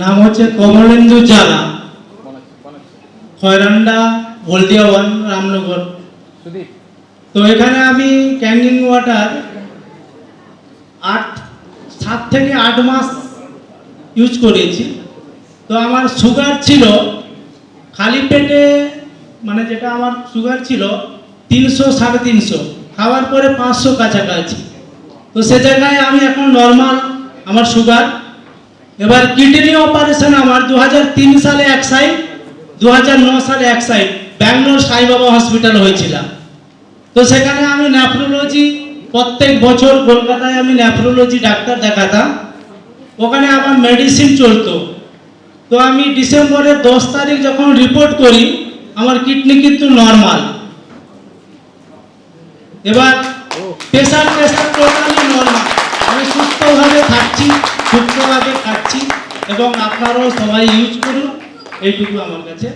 নাম হচ্ছে কমলেন্দু জানা খয়রান্ডা হলদিয়া ওয়ান রামনগর। তো এখানে আমি ক্যান্ডিং ওয়াটার আট সাত থেকে আট মাস ইউজ করেছি। তো আমার সুগার ছিল খালি পেটে মানে যেটা আমার সুগার ছিল তিনশো সাড়ে তিনশো। খাওয়ার পরে পাঁচশো কাছাকাছি। তো সে জায়গায় আমি এখন নর্মাল আমার সুগার এবার কিডনি অপারেশন আমার দু হাজার তিন সালে এক সাইড দু সালে এক সাইড ব্যাঙ্গালোর সাইবাবা হসপিটাল হয়েছিলাম। তো সেখানে আমি ন্যাফ্রোলজি প্রত্যেক বছর কলকাতায় আমি ন্যাফ্রোলজি ডাক্তার দেখাতাম। ওখানে আমার মেডিসিন চলতো। তো আমি ডিসেম্বরের দশ তারিখ যখন রিপোর্ট করি আমার কিডনি কিন্তু নর্মাল এবার প্রেশার প্রেশার টোটালি খাচ্ছি সুস্থভাবে খাচ্ছি এবং আপনারাও সবাই ইউজ করুন। এইটুকু আমার কাছে।